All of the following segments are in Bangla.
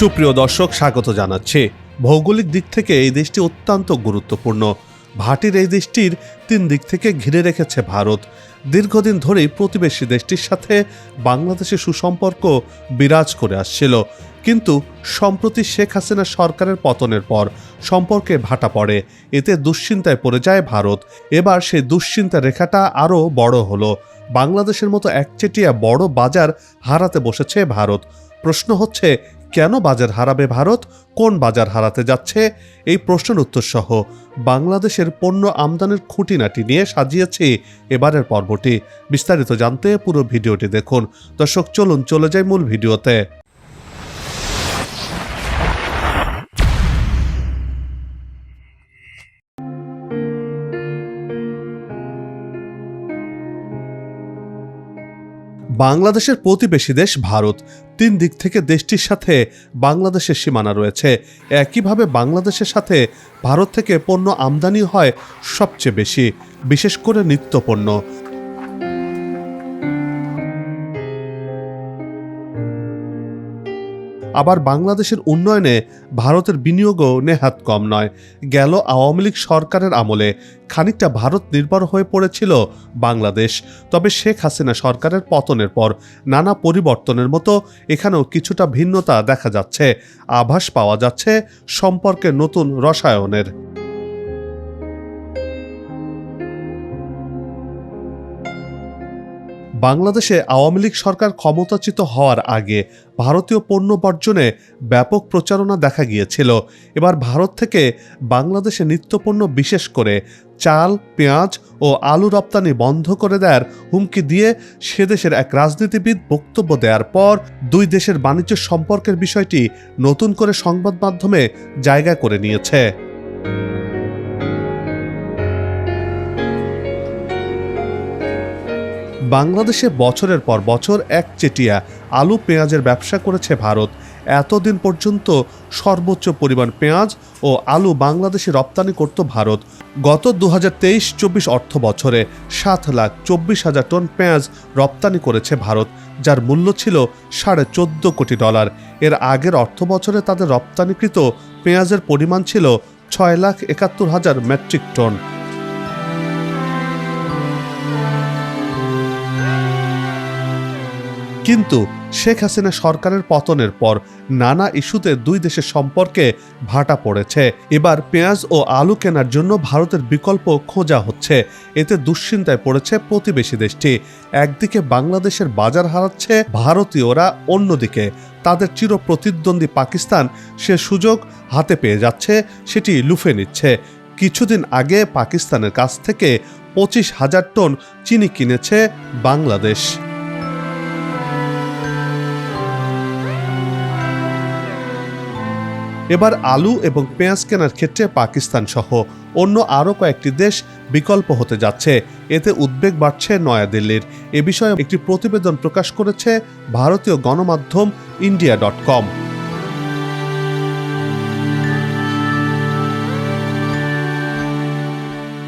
সুপ্রিয় দর্শক, স্বাগত জানাচ্ছি। ভৌগোলিক দিক থেকে এই দেশটি অত্যন্ত গুরুত্বপূর্ণ। ভাটির এই দেশটির তিন দিক থেকে ঘিরে রেখেছে ভারত। দীর্ঘদিন ধরেই প্রতিবেশী দেশটির সাথে বাংলাদেশের সুসম্পর্ক বিরাজ করে আসছিল। কিন্তু সম্প্রতি শেখ হাসিনা সরকারের পতনের পর সম্পর্কে ভাটা পড়ে। এতে দুশ্চিন্তায় পড়ে যায় ভারত। এবার সেই দুশ্চিন্তা রেখাটা আরও বড় হলো। বাংলাদেশের মতো একচেটিয়া বড় বাজার হারাতে বসেছে ভারত। প্রশ্ন হচ্ছে কেন বাজার হারাবে ভারত? কোন বাজার হারাতে যাচ্ছে? এই প্রশ্নের উত্তর সহ বাংলাদেশের পণ্য আমদানির খুঁটিনাটি নিয়ে সাজিয়েছি এবারের পর্বটি। বিস্তারিত জানতে পুরো ভিডিওটি দেখুন। দর্শক, চলুন চলে যাই মূল ভিডিওতে। বাংলাদেশের প্রতিবেশী দেশ ভারত। তিন দিক থেকে দেশটির সাথে বাংলাদেশের সীমানা রয়েছে। একইভাবে বাংলাদেশের সাথে ভারত থেকে পণ্য আমদানি হয় সবচেয়ে বেশি, বিশেষ করে নিত্যপণ্য। আবার বাংলাদেশের উন্নয়নে ভারতের বিনিয়োগও নেহাত কম নয়। গেল আওয়ামী লীগ সরকারের আমলে খানিকটা ভারত নির্ভর হয়ে পড়েছিল বাংলাদেশ। তবে শেখ হাসিনা সরকারের পতনের পর নানা পরিবর্তনের মতো এখানেও কিছুটা ভিন্নতা দেখা যাচ্ছে। আভাস পাওয়া যাচ্ছে সম্পর্কে নতুন রসায়নের। বাংলাদেশে আওয়ামী লীগ সরকার ক্ষমতাচ্যুত হওয়ার আগে ভারতীয় পণ্য বর্জনে ব্যাপক প্রচারণা দেখা গিয়েছিল। এবার ভারত থেকে বাংলাদেশে নিত্যপণ্য বিশেষ করে চাল, পেঁয়াজ ও আলু রপ্তানি বন্ধ করে দেওয়ার হুমকি দিয়ে সে দেশের এক রাজনীতিবিদ বক্তব্য দেওয়ার পর দুই দেশের বাণিজ্য সম্পর্কের বিষয়টি নতুন করে সংবাদ মাধ্যমে জায়গা করে নিয়েছে। বাংলাদেশে বছরের পর বছর একচেটিয়া আলু পেঁয়াজের ব্যবসা করেছে ভারত। এতদিন পর্যন্ত সর্বোচ্চ পরিমাণ পেঁয়াজ ও আলু বাংলাদেশে রপ্তানি করত ভারত। গত দু হাজার তেইশ চব্বিশ অর্থ বছরে সাত লাখ চব্বিশ হাজার টন পেঁয়াজ রপ্তানি করেছে ভারত, যার মূল্য ছিল সাড়ে চোদ্দ কোটি ডলার। এর আগের অর্থ বছরে তাদের রপ্তানিকৃত পেঁয়াজের পরিমাণ ছিল ছয় লাখ একাত্তর হাজার মেট্রিক টন। কিন্তু শেখ হাসিনা সরকারের পতনের পর নানা ইস্যুতে দুই দেশের সম্পর্কে ভাটা পড়েছে। এবার পেঁয়াজ ও আলু কেনার জন্য ভারতের বিকল্প খোঁজা হচ্ছে। এতে দুশ্চিন্তায় পড়েছে প্রতিবেশী দেশটি। একদিকে বাংলাদেশের বাজার হারাচ্ছে ভারতীয়রা, অন্যদিকে তাদের চির প্রতিদ্বন্দ্বী পাকিস্তান সে সুযোগ হাতে পেয়ে যাচ্ছে, সেটি লুফে নিচ্ছে। কিছুদিন আগে পাকিস্তানের কাছ থেকে পঁচিশ হাজার টন চিনি কিনেছে বাংলাদেশ। এবার আলু এবং পেঁয়াজ কেনার ক্ষেত্রে পাকিস্তান সহ অন্য আরও কয়েকটি দেশ বিকল্প হতে যাচ্ছে। এতে উদ্বেগ বাড়ছে নয়াদিল্লির। এ বিষয়ে একটি প্রতিবেদন প্রকাশ করেছে ভারতীয় গণমাধ্যম ইন্ডিয়া ডট কম।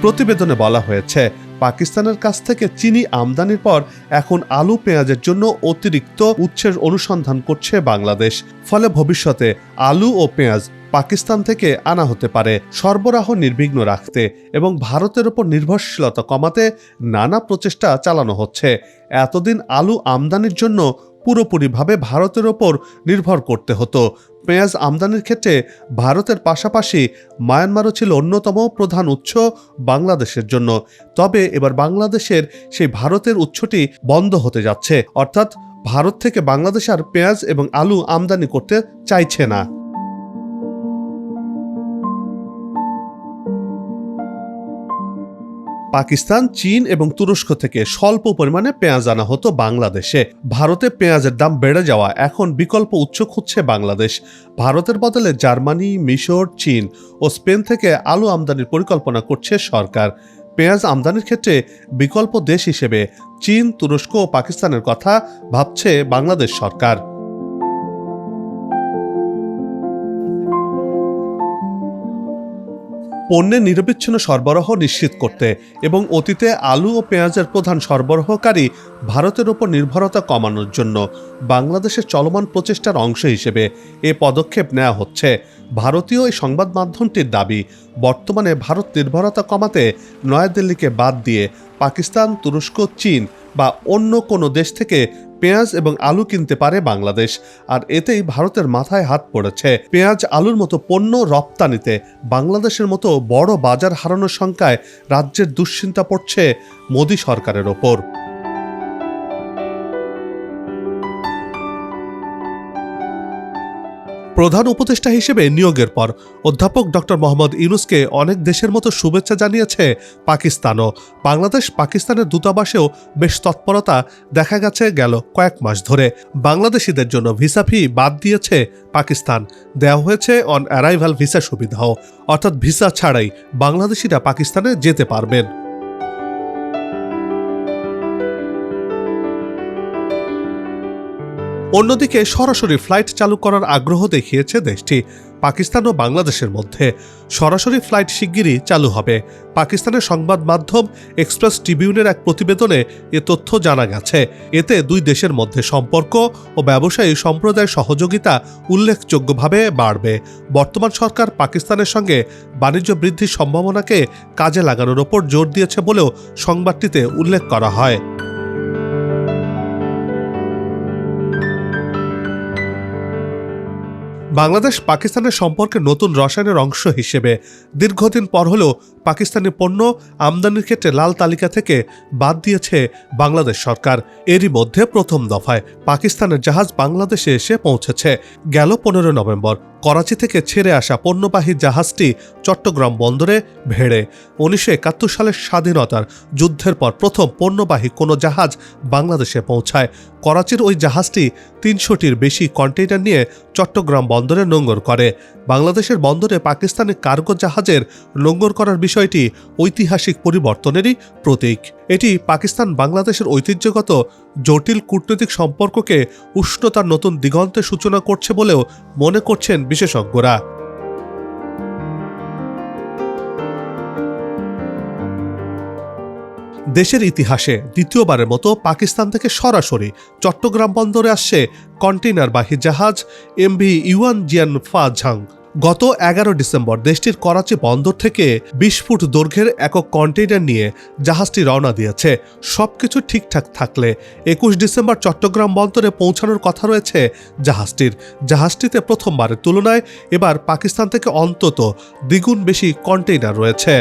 প্রতিবেদনে বলা হয়েছে পাকিস্তানের কাছ থেকে চিনি আমদানির পর এখন আলু পেঁয়াজের জন্য অতিরিক্ত উৎসের অনুসন্ধান করছে বাংলাদেশ। ফলে ভবিষ্যতে আলু ও পেঁয়াজ পাকিস্তান থেকে আনা হতে পারে সরবরাহ নির্বিঘ্ন রাখতে এবং ভারতের ওপর নির্ভরশীলতা কমাতে নানা প্রচেষ্টা চালানো হচ্ছে। এতদিন আলু আমদানির জন্য পুরোপুরিভাবে ভারতের ওপর নির্ভর করতে হতো। পেঁয়াজ আমদানির ক্ষেত্রে ভারতের পাশাপাশি মায়ানমারও ছিল অন্যতম প্রধান উৎস বাংলাদেশের জন্য। তবে এবার বাংলাদেশের সেই ভারতের উৎসটি বন্ধ হতে যাচ্ছে। অর্থাৎ ভারত থেকে বাংলাদেশ আর পেঁয়াজ এবং আলু আমদানি করতে চাইছে না। পাকিস্তান, চীন এবং তুরস্ক থেকে স্বল্প পরিমাণে পেঁয়াজ আনা হতো বাংলাদেশে। ভারতে পেঁয়াজের দাম বেড়ে যাওয়া এখন বিকল্প উৎস খুঁজছে বাংলাদেশ। ভারতের বদলে জার্মানি, মিশর, চীন ও স্পেন থেকে আলু আমদানির পরিকল্পনা করছে সরকার। পেঁয়াজ আমদানির ক্ষেত্রে বিকল্প দেশ হিসেবে চীন, তুরস্ক ও পাকিস্তানের কথা ভাবছে বাংলাদেশ সরকার। পণ্যের নিরবিচ্ছিন্ন সরবরাহ নিশ্চিত করতে এবং অতীতে আলু ও পেঁয়াজের প্রধান সরবরাহকারী ভারতের ওপর নির্ভরতা কমানোর জন্য বাংলাদেশের চলমান প্রচেষ্টার অংশ হিসেবে এ পদক্ষেপ নেওয়া হচ্ছে। ভারতীয় এই সংবাদ মাধ্যমটির দাবি, বর্তমানে ভারত নির্ভরতা কমাতে নয়াদিল্লিকে বাদ দিয়ে পাকিস্তান, তুরস্ক, চীন বা অন্য কোনো দেশ থেকে পেঁয়াজ এবং আলু কিনতে পারে বাংলাদেশ। আর এতেই ভারতের মাথায় হাত পড়েছে। পেঁয়াজ, আলুর মতো পণ্য রপ্তানিতে বাংলাদেশের মতো বড় বাজার হারানোর সংখ্যায় রাজ্যের দুশ্চিন্তা পড়ছে মোদী সরকারের ওপর। প্রধান উপদেষ্টা হিসেবে নিয়োগের পর অধ্যাপক ডক্টর মোহাম্মদ ইউনুসকে অনেক দেশের মতো শুভেচ্ছা জানিয়েছে পাকিস্তানও। বাংলাদেশ পাকিস্তানের দূতাবাসেও বেশ তৎপরতা দেখা গেছে গেল কয়েক মাস ধরে। বাংলাদেশিদের জন্য ভিসা ফি বাদ দিয়েছে পাকিস্তান। দেওয়া হয়েছে অন অ্যারাইভাল ভিসা সুবিধাও। অর্থাৎ ভিসা ছাড়াই বাংলাদেশিরা পাকিস্তানে যেতে পারবেন। অন্যদিকে সরাসরি ফ্লাইট চালু করার আগ্রহ দেখিয়েছে দেশটি, পাকিস্তান ও বাংলাদেশের মধ্যে। সরাসরি ফ্লাইট শিগগিরই চালু হবে। পাকিস্তানের সংবাদ মাধ্যম এক্সপ্রেস ট্রিবিউনের এক প্রতিবেদনে এ তথ্য জানা গেছে। এতে দুই দেশের মধ্যে সম্পর্ক ও ব্যবসায়ী সম্প্রদায় সহযোগিতা উল্লেখযোগ্যভাবে বাড়বে। বর্তমান সরকার পাকিস্তানের সঙ্গে বাণিজ্য বৃদ্ধির সম্ভাবনাকে কাজে লাগানোর ওপর জোর দিয়েছে বলেও সংবাদটিতে উল্লেখ করা হয়। বাংলাদেশ পাকিস্তানের সম্পর্কে নতুন রসায়নের অংশ হিসেবে দীর্ঘদিন পর হলেও পাকিস্তানি পণ্য আমদানির ক্ষেত্রে লাল তালিকা থেকে বাদ দিয়েছে বাংলাদেশ সরকার। এরই মধ্যে প্রথম দফায় পাকিস্তানের জাহাজ বাংলাদেশে এসে পৌঁছেছে। গেল পনেরো নভেম্বর। করাচি থেকে ছেড়ে আসা পণ্যবাহী জাহাজটি চট্টগ্রাম বন্দরে ভেড়ে। উনিশশো একাত্তর সালের স্বাধীনতার যুদ্ধের পর প্রথম পণ্যবাহী কোনো জাহাজ বাংলাদেশে পৌঁছায়। করাচির ওই জাহাজটি তিনশোটির বেশি কন্টেইনার নিয়ে চট্টগ্রাম বন্দরে নোঙ্গর করে। বাংলাদেশের বন্দরে পাকিস্তানি কার্গো জাহাজের নোঙ্গর করার বিষয়টি ঐতিহাসিক পরিবর্তনেরই প্রতীক। এটি পাকিস্তান বাংলাদেশের ঐতিহ্যগত জটিল কূটনৈতিক সম্পর্ককে উষ্ণতার নতুন দিগন্তের সূচনা করছে বলেও মনে করছেন বিশেষজ্ঞরা। দেশের ইতিহাসে দ্বিতীয়বারের মতো পাকিস্তান থেকে সরাসরি চট্টগ্রাম বন্দরে আসছে কন্টেইনারবাহী জাহাজ এমভি ইউয়ান জিয়ান ফাঝাং গত এগারো ডিসেম্বর দেশটির করাচি বন্দর থেকে বিশ ফুট দৈর্ঘ্যের একক কন্টেইনার নিয়ে জাহাজটি রওনা দিয়েছে। সবকিছু ঠিকঠাক থাকলে একুশ ডিসেম্বর চট্টগ্রাম বন্দরে পৌঁছানোর কথা রয়েছে জাহাজটির। জাহাজটিতে প্রথমবারের তুলনায় এবার পাকিস্তান থেকে অন্তত দ্বিগুণ বেশি কন্টেইনার রয়েছে।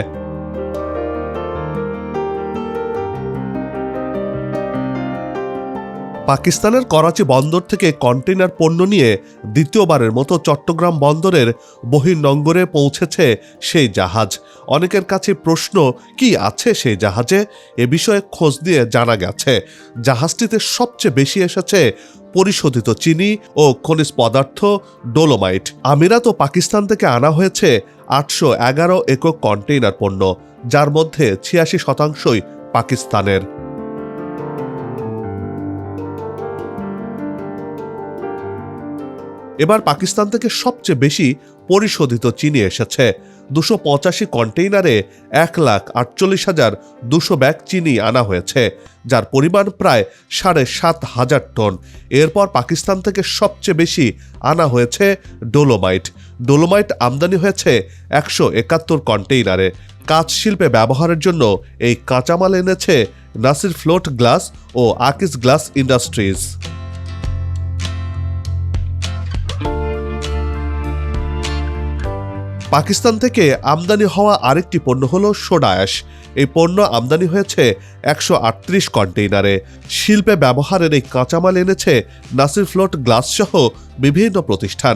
পাকিস্তানের করাচি বন্দর থেকে কন্টেনার পণ্য নিয়ে দ্বিতীয়বারের মতো চট্টগ্রাম বন্দরের বহির্নঙ্গরে পৌঁছেছে সেই জাহাজ। অনেকের কাছে প্রশ্ন, কি আছে সেই জাহাজে? এ বিষয়ে খোঁজ দিয়ে জানা গেছে, জাহাজটিতে সবচেয়ে বেশি এসেছে পরিশোধিত চিনি ও খনিজ পদার্থ, ডোলোমাইট। আমিরাত ও পাকিস্তান থেকে আনা হয়েছে আটশো এগারো একক কন্টেইনার পণ্য, যার মধ্যে ছিয়াশি শতাংশই পাকিস্তানের। এবার পাকিস্তান থেকে সবচেয়ে বেশি পরিশোধিত চিনি এসেছে। দুশো পঁচাশি কন্টেইনারে এক লাখ আটচল্লিশ হাজার দুশো ব্যাগ চিনি আনা হয়েছে, যার পরিমাণ প্রায় সাড়ে সাত হাজার টন। এরপর পাকিস্তান থেকে সবচেয়ে বেশি আনা হয়েছে ডোলোমাইট। ডোলোমাইট আমদানি হয়েছে একশো একাত্তর কন্টেইনারে। কাঁচ শিল্পে ব্যবহারের জন্য এই কাঁচামাল এনেছে নাসির ফ্লোট গ্লাস ও আকিস গ্লাস ইন্ডাস্ট্রিজ। পাকিস্তান থেকে আমদানি হওয়া আরেকটি পণ্য হলো সোডা অ্যাশ। এই পণ্য আমদানি হয়েছে একশো আটত্রিশ কন্টেইনারে। শিল্পে ব্যবহারের এই কাঁচামাল এনেছে নাসির ফ্লোট গ্লাস সহ বিভিন্ন প্রতিষ্ঠান।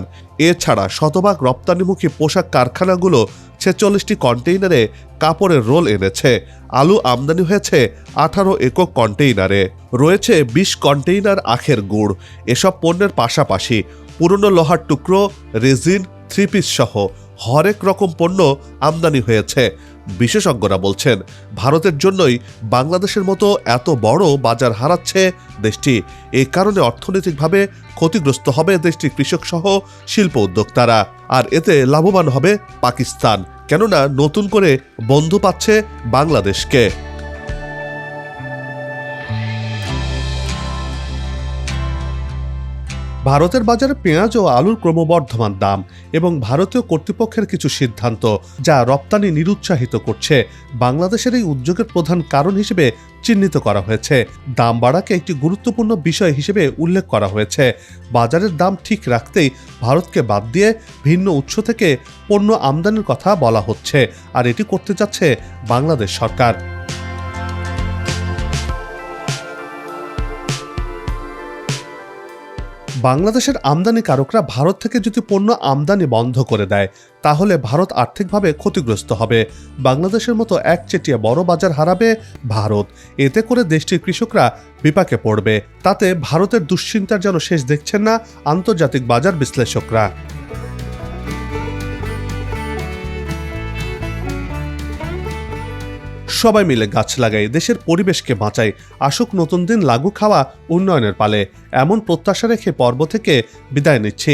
এছাড়া শতভাগ রপ্তানিমুখী পোশাক কারখানাগুলো ছেচল্লিশটি কন্টেইনারে কাপড়ের রোল এনেছে। আলু আমদানি হয়েছে আঠারো একক কন্টেইনারে। রয়েছে বিশ কন্টেইনার আখের গুড়। এসব পণ্যের পাশাপাশি পুরনো লোহার টুকরো, রেজিন, থ্রি পিস সহ হরেক রকম পণ্য আমদানি হয়েছে। বিশেষজ্ঞরা বলছেন, ভারতের জন্যই বাংলাদেশের মতো এত বড় বাজার হারাচ্ছে দেশটি। এ কারণে অর্থনৈতিকভাবে ক্ষতিগ্রস্ত হবে দেশটির কৃষক সহ শিল্প উদ্যোক্তারা। আর এতে লাভবান হবে পাকিস্তান। কেননা নতুন করে বন্ধু পাচ্ছে বাংলাদেশকে। ভারতের বাজারে পেঁয়াজ ও আলুর ক্রমবর্ধমান দাম এবং ভারতীয় কর্তৃপক্ষের কিছু সিদ্ধান্ত যা রপ্তানি নিরুৎসাহিত করছে, বাংলাদেশের এই উদ্যোগের প্রধান কারণ হিসেবে চিহ্নিত করা হয়েছে। দাম বাড়াকে একটি গুরুত্বপূর্ণ বিষয় হিসেবে উল্লেখ করা হয়েছে। বাজারের দাম ঠিক রাখতেই ভারতকে বাদ দিয়ে ভিন্ন উৎস থেকে পণ্য আমদানির কথা বলা হচ্ছে, আর এটি করতে যাচ্ছে বাংলাদেশ সরকার। বাংলাদেশের আমদানিকারকরা ভারত থেকে যদি পণ্য আমদানি বন্ধ করে দেয়, তাহলে ভারত আর্থিকভাবে ক্ষতিগ্রস্ত হবে। বাংলাদেশের মতো একচেটিয়া বড় বাজার হারাবে ভারত। এতে করে দেশটির কৃষকরা বিপাকে পড়বে। তাতে ভারতের দুশ্চিন্তার যেন শেষ দেখছেন না আন্তর্জাতিক বাজার বিশ্লেষকরা। সবাই মিলে গাছ লাগাই দেশের পরিবেশকে বাঁচাই আসুক নতুন দিন লাগু খাওয়া উন্নয়নের পালে। এমন প্রত্যাশা রেখে পর্ব থেকে বিদায় নিচ্ছি।